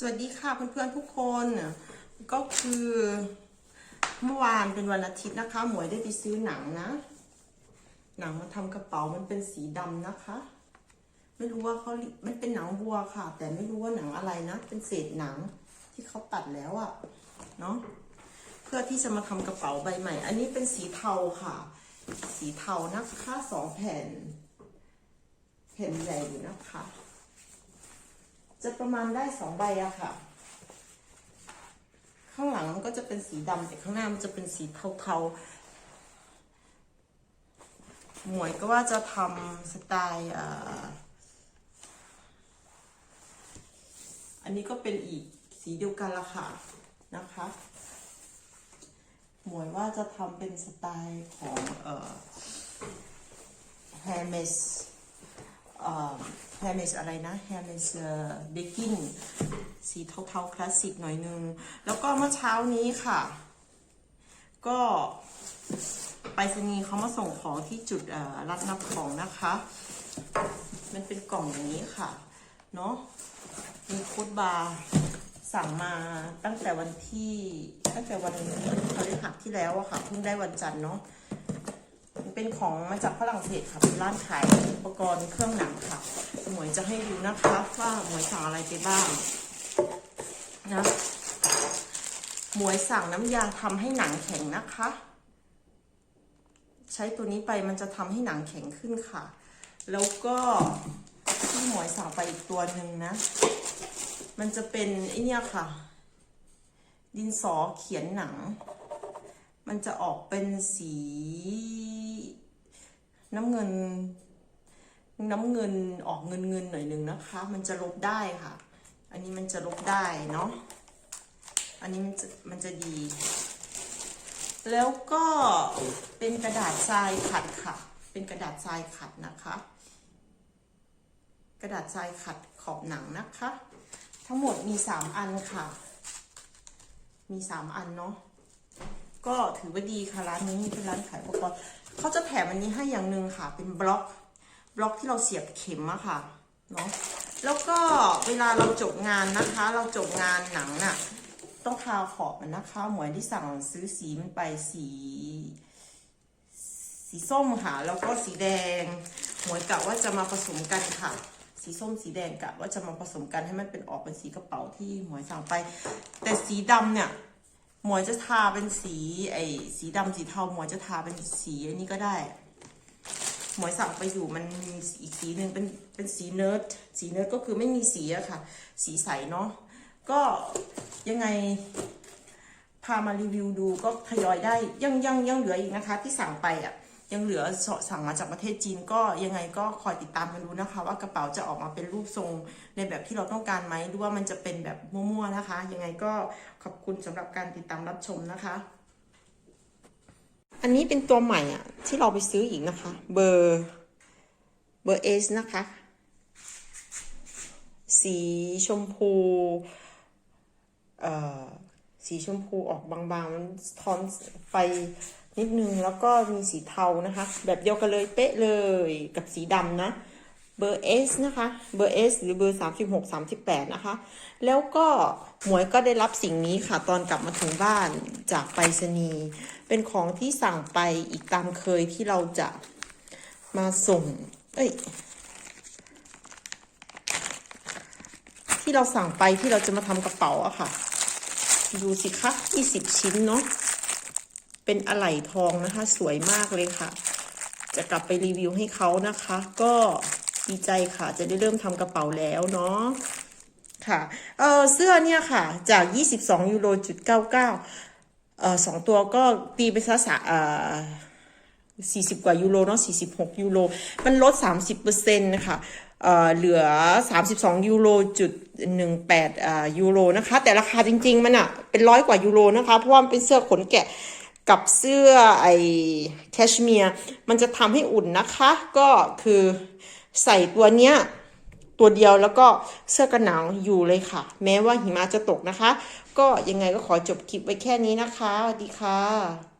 สวัสดีค่ะเพื่อนๆทุกคนก็คือเมื่อวานเป็นวันอาทิตย์นะคะ หมวยได้ไปซื้อหนังนะ หนังมาทำกระเป๋ามันเป็นสีดำนะคะ ไม่รู้ว่าเขามันเป็นหนังวัวค่ะ แต่ไม่รู้ว่าหนังอะไรนะ เป็นเศษหนังที่เขาตัดแล้วอะเนาะเพื่อที่จะมาทำกระเป๋าใบใหม่ อันนี้เป็นสีเทาค่ะ สีเทานะคะสองแผ่น แผ่นใหญ่อยู่นะคะ จะประมาณได้สองใบอะค่ะ ข้างหลังมันก็จะเป็นสีดำแต่ข้างหน้ามันจะเป็นสีเทาๆ หมวยก็ว่าจะทำสไตล์อันนี้ก็เป็นอีกสีเดียวกันละค่ะนะคะ หมวยว่าจะทำเป็นสไตล์ของเอ่อ Hermes แฮร์เมสอะไรนะแฮร์เมสเบกกิ้งสีเทาๆคลาสสิกหน่อยนึง แล้วก็เมื่อเช้านี้ค่ะ ก็ไปรษณีย์เขามาส่งของที่จุดรับนับของนะคะ มันเป็นกล่องอย่างนี้ค่ะ เนาะมีโค้ดบาร์สั่งมาตั้งแต่วันที่ตั้งแต่วันพฤหัสที่แล้วอะค่ะเพิ่งได้วันจันทร์เนาะ เป็นของมาจากฝรั่งเศสค่ะเป็นร้านขายอุปกรณ์เครื่องหนังค่ะ หมวยจะให้ดูนะคะว่าหมวยสั่งอะไรไปบ้างนะหมวยสั่งน้ำยาทำให้หนังแข็งนะคะ ใช้ตัวนี้ไปมันจะทำให้หนังแข็งขึ้นค่ะ แล้วก็ที่หมวยสั่งไปอีกตัวหนึ่งนะ มันจะเป็นไอเนี่ยค่ะ ดินสอเขียนหนัง มันจะออกเป็นสี น้ำเงิน น้ำเงินออกเงินเงินหน่อยหนึ่งนะคะ มันจะลบได้ค่ะ อันนี้มันจะลบได้เนาะอันนี้มันจะมันจะดี แล้วก็เป็นกระดาษทรายขัดค่ะ เป็นกระดาษทรายขัดนะคะ กระดาษทรายขัดขอบหนังนะคะ ทั้งหมดมีสามอันค่ะ มีสามอันเนาะ ก็ถือว่าดีค่ะร้านนี้เป็นร้านขายอุปกรณ์เขาจะแถมอันนี้ให้อย่างหนึ่งค่ะ เป็นบล็อกบล็อกที่เราเสียบเข็มอะค่ะเนาะแล้วก็เวลาเราจบงานนะคะ เราจบงานหนังน่ะต้องทาขอบมันนะคะ หมวยที่สั่งซื้อสีมันไปสีสีส้มค่ะ แล้วก็สีแดง หมวยกะว่าจะมาผสมกันค่ะ สีส้มสีแดงกะว่าจะมาผสมกันให้มันเป็นออกเป็นสีกระเป๋าที่หมวยสั่งไป แต่สีดำเนี่ย หมวยจะทาเป็นสีไอ้สีดำสีเทาหมวยจะทาเป็นสีอันนี้ก็ได้ หมวยสั่งไปอยู่มันมีอีกสีหนึ่งเป็นเป็นสีเนิร์ดสีเนิร์ดก็คือไม่มีสีอะค่ะ สีใสเนาะก็ยังไงพามารีวิวดูก็ทยอยได้ยังยังยังเหลืออีกนะคะที่สั่งไปอะ ยังเหลือสั่งมาจากประเทศจีนก็ยังไงก็คอยติดตามกันดูนะคะ ว่ากระเป๋าจะออกมาเป็นรูปทรงในแบบที่เราต้องการไหมหรือว่ามันจะเป็นแบบมั่วๆนะคะ ยังไงก็ขอบคุณสำหรับการติดตามรับชมนะคะ อันนี้เป็นตัวใหม่อะที่เราไปซื้ออีกนะคะ เบอร์เบอร์เอสนะคะ สีชมพูเอ่อสีชมพูออกบางๆมันทอนไฟ นิดนึงแล้วก็มีสีเทานะคะ แบบเดียวกันเลยเป๊ะเลยกับสีดำนะเบอร์ S นะคะเบอร์ S หรือเบอร์36 38นะคะ แล้วก็หมวยก็ได้รับสิ่งนี้ค่ะ ตอนกลับมาถึงบ้านจากไปรษณีย์เป็นของที่สั่งไปอีกตามเคยที่เราจะมาส่ง เอ้ย ที่เราสั่งไปที่เราจะมาทำกระเป๋าอะค่ะ ดูสิคะ20ชิ้นเนาะ เป็นอะไหล่ทองนะคะ สวยมากเลยค่ะ จะกลับไปรีวิวให้เขานะคะ ก็ดีใจค่ะจะได้เริ่มทำกระเป๋าแล้วเนาะค่ะเออเสื้อเนี่ยค่ะจาก 22ยูโรจุด99เอ่อสองตัวก็ตีไปซะสะเอ่อ40 กว่ายูโรเนาะ46 ยูโร มันลด 30%นะคะเอ่อเหลือ 32 ยูโรจุด18อ่ายูโรนะคะ แต่ราคาจริง ๆ มันอะเป็นร้อยกว่ายูโรนะคะ เพราะว่ามันเป็นเสื้อขนแกะ กับเสื้อไอแคชเมียร์มันจะทำให้อุ่นนะคะ ก็คือใส่ตัวเนี้ยตัวเดียวแล้วก็เสื้อกันหนาวอยู่เลยค่ะ แม้ว่าหิมะจะตกนะคะ ก็ยังไงก็ขอจบคลิปไว้แค่นี้นะคะสวัสดีค่ะ